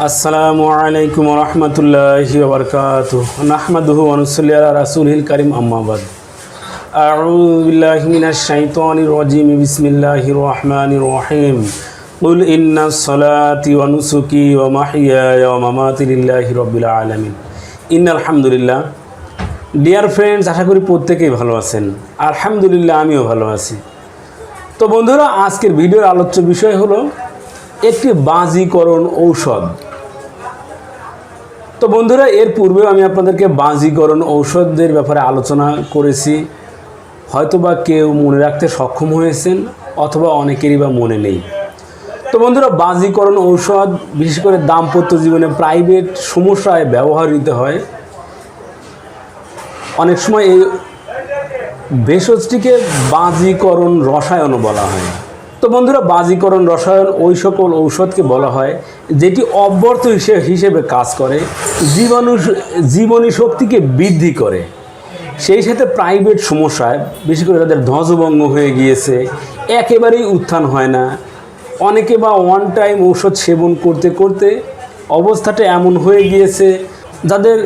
আসসালামু আলাইকুম রহমতুল্লাহি ওবরকাত নাহমাদুহু অনুসল্লি আলা রাসুলহিল করিম আম্মাবাদ أعوذ بالله من الشيطان الرجيم بسم الله الرحمن الرحيم قل إن الصلاة ونسكي ومحياي ومماتي لله رب العالمين إن الحمد لله ডিয়ার ফ্রেন্ডস আশা করি প্রত্যেকেই ভালো আছেন আলহামদুলিল্লাহ আমিও ভালো আছি তো বন্ধুরা আজকের ভিডিওর আলোচ্য বিষয় হলো একটি বাজিকরণ ঔষধ তো বন্ধুরা, এর পূর্বেও আমি আপনাদেরকে বাজিকরণ ঔষধের ব্যাপারে আলোচনা করেছি। হয়তোবা কেউ মনে রাখতে সক্ষম হয়েছেন, অথবা অনেকেরই বা মনে নেই। তো বন্ধুরা, বাজিকরণ ঔষধ, বিশেষ করে দাম্পত্য জীবনে প্রাইভেট সমস্যায় ব্যবহৃত হয়। অনেক সময় এই ভেষজটিকে বাজিকরণ রসায়নও বলা হয়। তো বন্ধুরা বাজিকরণ, রসায়ন ওই সকল ঔষধকে বলা হয়, যেটি অব্যর্থ হিসেবে হিসেবে কাজ করে, জীবাণু, জীবনী শক্তিকে বৃদ্ধি করে। সেই সাথে প্রাইভেট সমস্যায় বিশেষ করে তাদের ধ্বজভঙ্গ হয়ে গিয়েছে, একেবারেই উত্থান হয় না। অনেকে বা ওয়ান টাইম ঔষধ সেবন করতে করতে অবস্থাটা এমন হয়ে গিয়েছে, যাদের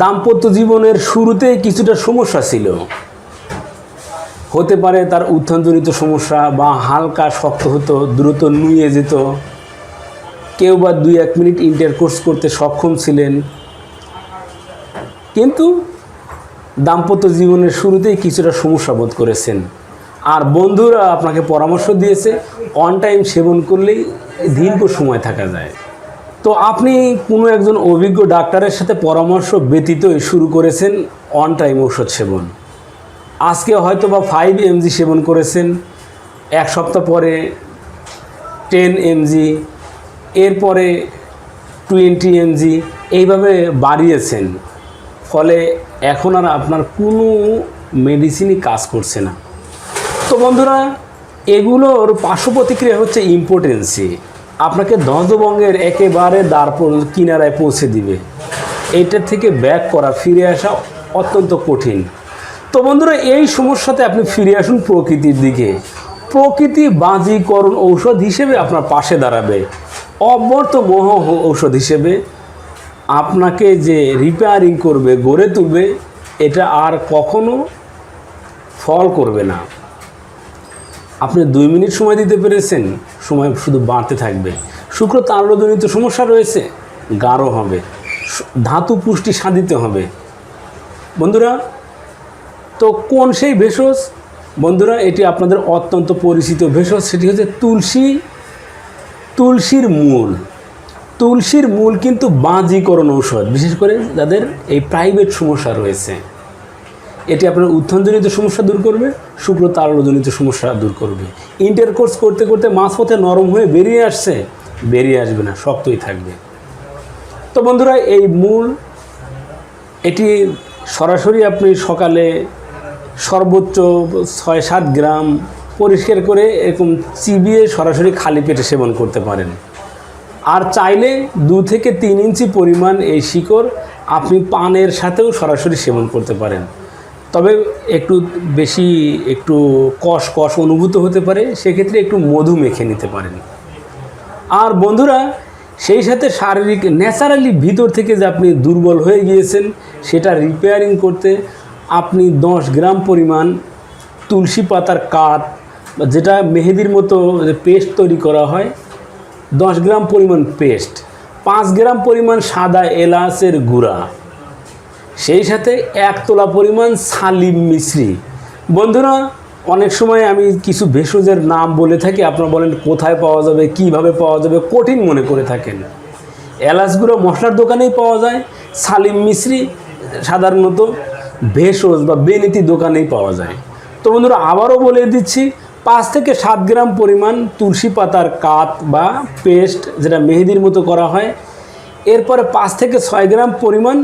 দাম্পত্য জীবনের শুরুতেই কিছুটা সমস্যা ছিল। হতে পারে তার উত্থানজনিত সমস্যা বা হালকা শক্ত হতো, দ্রুত নুয়ে যেত। কেউ বা দুই এক মিনিট ইন্টারকোর্স করতে সক্ষম ছিলেন। কিন্তু দাম্পত্য জীবনের শুরুতেই কিছুটা সমস্যা বোধ করেছেন। আর বন্ধুরা আপনাকে পরামর্শ দিয়েছে অন টাইম সেবন করলেই দীর্ঘ সময় থাকা যায়। তো আপনি কোনো একজন অভিজ্ঞ ডাক্তারের সাথে পরামর্শ ব্যতীতই শুরু করেছেন অন টাইম ঔষধ সেবন। আজকে হয়তো বা ফাইভ এমজি সেবন করেছেন। এক সপ্তাহ পরে টেন এমজি এরপরে টোয়েন্টি এমজি এইভাবে বাড়িয়েছেন। ফলে এখন আর আপনার কোনো মেডিসিনই কাজ করছে না। তো বন্ধুরা, এগুলোর পার্শ্ব প্রতিক্রিয়া হচ্ছে ইম্পর্টেন্সি আপনাকে দন্তবঙ্গের একেবারে দ্বার কিনারায় পৌঁছে দিবে। এইটার থেকে ব্যাক করা, ফিরে আসা অত্যন্ত কঠিন। তো বন্ধুরা, এই সমস্যাতে আপনি ফিরে আসুন প্রকৃতির দিকে। প্রকৃতি বাজিকরণ ঔষধ হিসেবে আপনার পাশে দাঁড়াবে। অব্যর্থ মোহ ঔষধ হিসেবে আপনাকে যে রিপেয়ারিং করবে, গড়ে তুলবে, এটা আর কখনো ফল করবে না। আপনি দুই মিনিট সময় দিতে পেরেছেন, সময় শুধু বাড়তে থাকবে। শুক্র তাম্রজনিত সমস্যা রয়েছে, গাঢ় হবে। ধাতু পুষ্টি সাধিতে হবে। বন্ধুরা তো কোন সেই ভেষজ? বন্ধুরা, এটি আপনাদের অত্যন্ত পরিচিত ভেষজ। সেটি হচ্ছে তুলসী, তুলসীর মূল। তুলসীর মূল কিন্তু বাঁজিকরণ ঔষধ, বিশেষ করে যাদের এই প্রাইভেট সমস্যা রয়েছে। এটি আপনার উত্থানজনিত সমস্যা দূর করবে শুক্র তারলজনিত সমস্যা দূর করবে। ইন্টারকোর্স করতে করতে মাঝপথে নরম হয়ে বেরিয়ে আসছে, বেরিয়ে আসবে না, শক্তই থাকবে। তো বন্ধুরা, এই মূল, এটি সরাসরি আপনি সকালে সর্বোচ্চ ছয় সাত গ্রাম পরিষ্কার করে এরকম চিবিয়ে সরাসরি খালি পেটে সেবন করতে পারেন। আর চাইলে দু থেকে তিন ইঞ্চি পরিমাণ এই শিকড় আপনি পানের সাথেও সরাসরি সেবন করতে পারেন। তবে একটু বেশি একটু কষ কষ অনুভূত হতে পারে, সেক্ষেত্রে একটু মধু মেখে নিতে পারেন। আর বন্ধুরা, সেই সাথে শারীরিক ন্যাচারালি ভিতর থেকে যে আপনি দুর্বল হয়ে গিয়েছেন, সেটা রিপেয়ারিং করতে আপনি দশ গ্রাম পরিমাণ তুলসী পাতার কাঠ যেটা মেহেদির মতো পেস্ট তৈরি করা হয়, দশ গ্রাম পরিমাণ পেস্ট, পাঁচ গ্রাম পরিমাণ সাদা এলাচের গুঁড়া, সেই সাথে এক তোলা পরিমাণ সালিম মিশ্রি বন্ধুরা, অনেক সময় আমি কিছু ভেষজের নাম বলে থাকি, আপনারা বলেন কোথায় পাওয়া যাবে, কীভাবে পাওয়া যাবে, কঠিন মনে করে থাকেন। এলাচ গুঁড়ো মশলার দোকানেই পাওয়া যায় সালিম মিশ্রি সাধারণত ভেষজ বা বেনীতি দোকানেই পাওয়া যায়। তো বন্ধুরা, আবারও বলে দিচ্ছি, পাঁচ থেকে সাত গ্রাম পরিমাণ তুলসী পাতার কাত বা পেস্ট যেটা মেহেদির মতো করা হয়। এরপরে পাঁচ থেকে ছয় গ্রাম পরিমাণ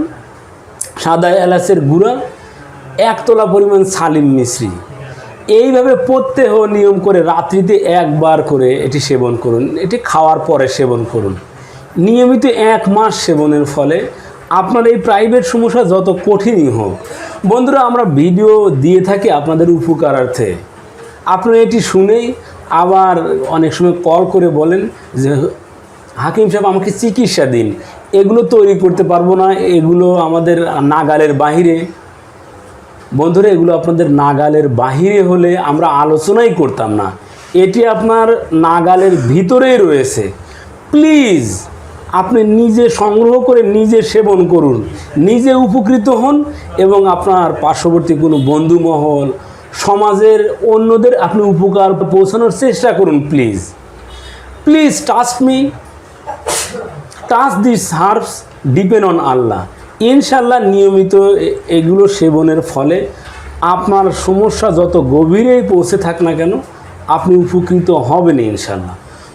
সাদা এলাচের গুঁড়া, এক তোলা পরিমাণ সালিম মিশ্রি। এইভাবে প্রত্যেহ নিয়ম করে রাত্রিতে একবার করে এটি সেবন করুন। এটি খাওয়ার পরে সেবন করুন। নিয়মিত এক মাস সেবনের ফলে আপনার এই প্রাইভেট সমস্যা যত কঠিনই হোক। বন্ধুরা, আমরা ভিডিও দিয়ে থাকি আপনাদের উপকারার্থে। আপনারা এটি শুনেই আবার অনেক সময় কল করে বলেন যে, হাকিম সাহেব, আমাকে চিকিৎসা দিন। এগুলো তৈরি করতে পারব না, এগুলো আমাদের নাগালের বাহিরে। বন্ধুরা, এগুলো আপনাদের নাগালের বাহিরে হলে আমরা আলোচনাই করতাম না। এটি আপনার নাগালের ভিতরেই রয়েছে। প্লিজ আপনি নিজে সংগ্রহ করে নিজে সেবন করুন। নিজে উপকৃত হন এবং আপনার পার্শ্ববর্তী কোনো বন্ধু মহল সমাজের অন্যদের আপনি উপকার পৌঁছানোর চেষ্টা করুন please please touch me touch this herbs depend on আল্লাহ। ইনশাল্লাহ নিয়মিত এগুলো সেবনের ফলে আপনার সমস্যা যত গভীরেই পৌঁছে থাক না কেন, আপনি উপকৃত হবেন ইনশাল্লাহ